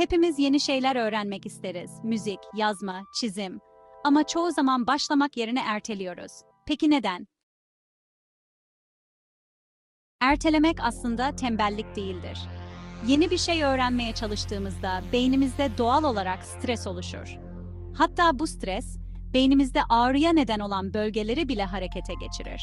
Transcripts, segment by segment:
Hepimiz yeni şeyler öğrenmek isteriz. Müzik, yazma, çizim. Ama çoğu zaman başlamak yerine erteliyoruz. Peki neden? Ertelemek aslında tembellik değildir. Yeni bir şey öğrenmeye çalıştığımızda beynimizde doğal olarak stres oluşur. Hatta bu stres, beynimizde ağrıya neden olan bölgeleri bile harekete geçirir.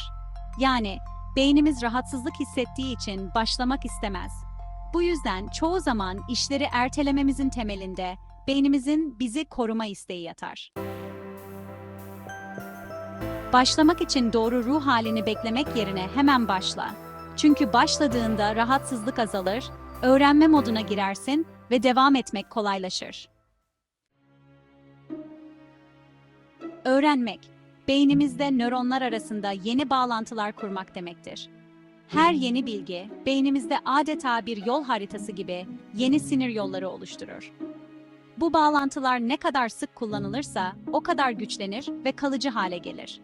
Yani beynimiz rahatsızlık hissettiği için başlamak istemez. Bu yüzden çoğu zaman işleri ertelememizin temelinde beynimizin bizi koruma isteği yatar. Başlamak için doğru ruh halini beklemek yerine hemen başla. Çünkü başladığında rahatsızlık azalır, öğrenme moduna girersin ve devam etmek kolaylaşır. Öğrenmek, beynimizde nöronlar arasında yeni bağlantılar kurmak demektir. Her yeni bilgi, beynimizde adeta bir yol haritası gibi yeni sinir yolları oluşturur. Bu bağlantılar ne kadar sık kullanılırsa o kadar güçlenir ve kalıcı hale gelir.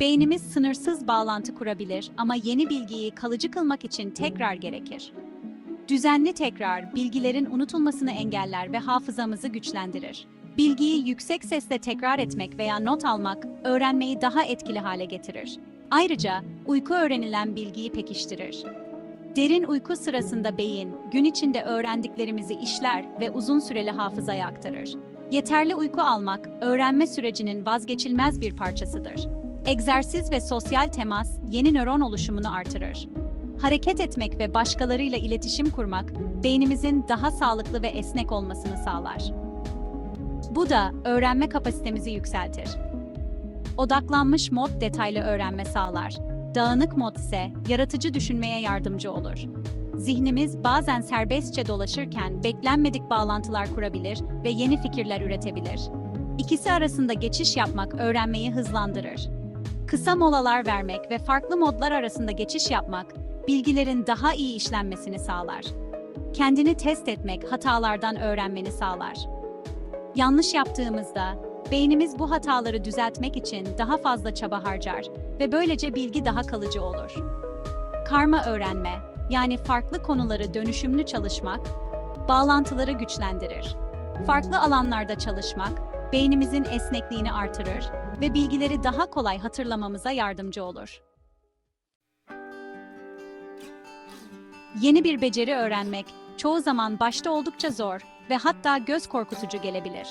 Beynimiz sınırsız bağlantı kurabilir ama yeni bilgiyi kalıcı kılmak için tekrar gerekir. Düzenli tekrar bilgilerin unutulmasını engeller ve hafızamızı güçlendirir. Bilgiyi yüksek sesle tekrar etmek veya not almak öğrenmeyi daha etkili hale getirir. Ayrıca uyku öğrenilen bilgiyi pekiştirir. Derin uyku sırasında beyin gün içinde öğrendiklerimizi işler ve uzun süreli hafızaya aktarır. Yeterli uyku almak öğrenme sürecinin vazgeçilmez bir parçasıdır. Egzersiz ve sosyal temas yeni nöron oluşumunu artırır. Hareket etmek ve başkalarıyla iletişim kurmak beynimizin daha sağlıklı ve esnek olmasını sağlar. Bu da öğrenme kapasitemizi yükseltir. Odaklanmış mod detaylı öğrenme sağlar. Dağınık mod ise yaratıcı düşünmeye yardımcı olur. Zihnimiz bazen serbestçe dolaşırken beklenmedik bağlantılar kurabilir ve yeni fikirler üretebilir. İkisi arasında geçiş yapmak öğrenmeyi hızlandırır. Kısa molalar vermek ve farklı modlar arasında geçiş yapmak bilgilerin daha iyi işlenmesini sağlar. Kendini test etmek hatalardan öğrenmeni sağlar. Yanlış yaptığımızda beynimiz bu hataları düzeltmek için daha fazla çaba harcar ve böylece bilgi daha kalıcı olur. Karma öğrenme, yani farklı konuları dönüşümlü çalışmak, bağlantıları güçlendirir. Farklı alanlarda çalışmak, beynimizin esnekliğini artırır ve bilgileri daha kolay hatırlamamıza yardımcı olur. Yeni bir beceri öğrenmek çoğu zaman başta oldukça zor ve hatta göz korkutucu gelebilir.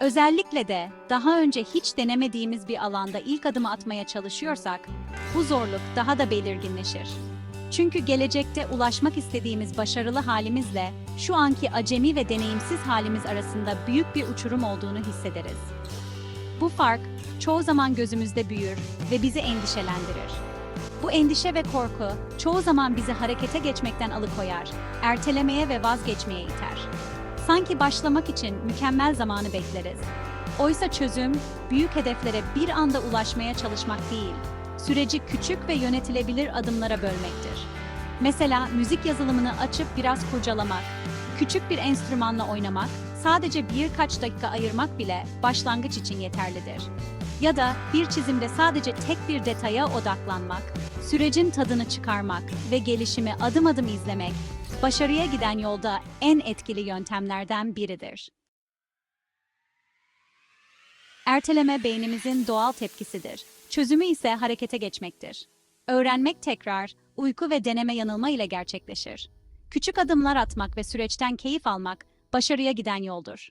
Özellikle de daha önce hiç denemediğimiz bir alanda ilk adımı atmaya çalışıyorsak, bu zorluk daha da belirginleşir. Çünkü gelecekte ulaşmak istediğimiz başarılı halimizle şu anki acemi ve deneyimsiz halimiz arasında büyük bir uçurum olduğunu hissederiz. Bu fark çoğu zaman gözümüzde büyür ve bizi endişelendirir. Bu endişe ve korku çoğu zaman bizi harekete geçmekten alıkoyar, ertelemeye ve vazgeçmeye iter. Sanki başlamak için mükemmel zamanı bekleriz. Oysa çözüm, büyük hedeflere bir anda ulaşmaya çalışmak değil, süreci küçük ve yönetilebilir adımlara bölmektir. Mesela müzik yazılımını açıp biraz kurcalamak, küçük bir enstrümanla oynamak, sadece birkaç dakika ayırmak bile başlangıç için yeterlidir. Ya da bir çizimde sadece tek bir detaya odaklanmak, sürecin tadını çıkarmak ve gelişimi adım adım izlemek, başarıya giden yolda en etkili yöntemlerden biridir. Erteleme beynimizin doğal tepkisidir. Çözümü ise harekete geçmektir. Öğrenmek tekrar, uyku ve deneme yanılma ile gerçekleşir. Küçük adımlar atmak ve süreçten keyif almak başarıya giden yoldur.